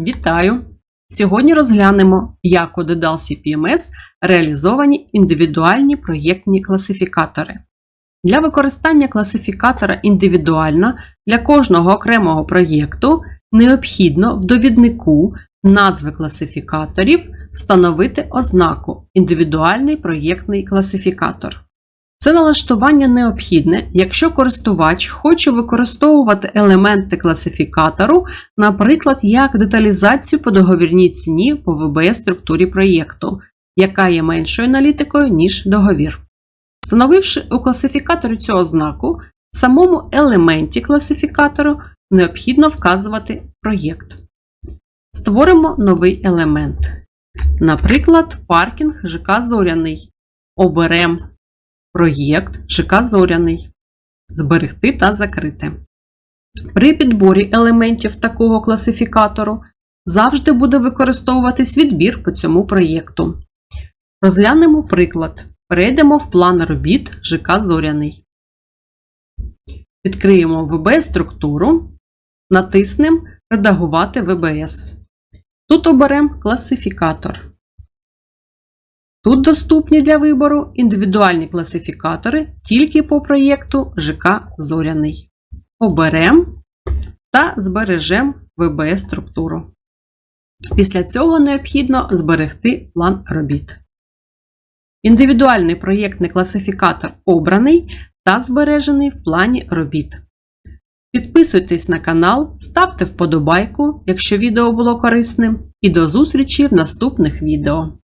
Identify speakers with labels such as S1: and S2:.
S1: Вітаю! Сьогодні розглянемо, як у Dedal CPMS реалізовані індивідуальні проєктні класифікатори. Для використання класифікатора індивідуально для кожного окремого проєкту необхідно в довіднику назви класифікаторів встановити ознаку Індивідуальний проєктний класифікатор. Це налаштування необхідне, якщо користувач хоче використовувати елементи класифікатору, наприклад, як деталізацію по договірній ціні по ВБС структурі проєкту, яка є меншою аналітикою, ніж договір. Встановивши у класифікаторі цю ознаку, в самому елементі класифікатору необхідно вказувати проєкт. Створимо новий елемент. Наприклад, паркінг ЖК Зоряний. Оберемо проєкт ЖК Зоряний. Зберегти та закрити. При підборі елементів такого класифікатору завжди буде використовуватись відбір по цьому проєкту. Розглянемо приклад. Перейдемо в план робіт ЖК Зоряний. Відкриємо ВБС структуру, натиснемо Редагувати ВБС. Тут оберемо класифікатор. Тут доступні для вибору індивідуальні класифікатори тільки по проєкту ЖК Зоряний. Оберемо та збережемо ВБС структуру. Після цього необхідно зберегти план робіт. Індивідуальний проєктний класифікатор обраний та збережений в плані робіт. Підписуйтесь на канал, ставте вподобайку, якщо відео було корисним, і до зустрічі в наступних відео.